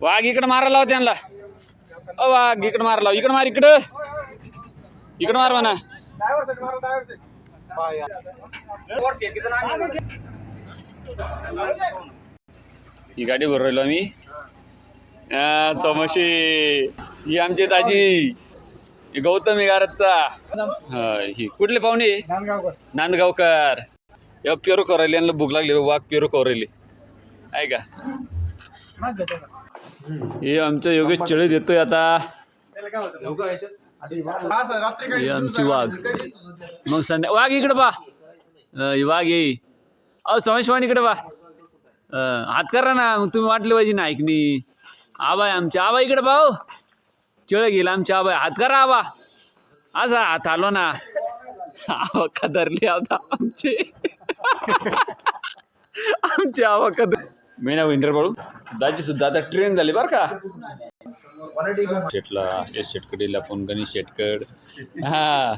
वाघ इकडं मारायला लाव त्यांना. अ वाघ इकडं मारा लाव. इकडं मार इकडं. इकडं मार म्हणा. ही गाडी भरून राहिलो आम्ही. चौमशी. ही आमची ताजी गौतम गारतचा ही कुठले पाहुणे? नांदगावकर. या पेरू कोरायले यांना भूक लागली वाघ पेरू कोरायले आहे का? हे आमचं योगेश चळे देतोय आता. हे आमची वाघ. मग संध्या वाघ इकडे ही वाघ ये. अहो समेशवान इकडे बा अं, हात करा ना मग तुम्ही वाटले पाहिजे ना ऐकणी. आबाय आमच्या आबा इकडे हो. चळ गेला आमच्या आबाय हात करा आबा. असा हात आलो ना. आबा कदरली आता आमचे. आमचे आबा कदर मी नाव विंटर पडू दाजी सुद्धा आता ट्रेन झाली बरं का? शेटला एस शेटकडीला पण गणेश शेटकड. हा.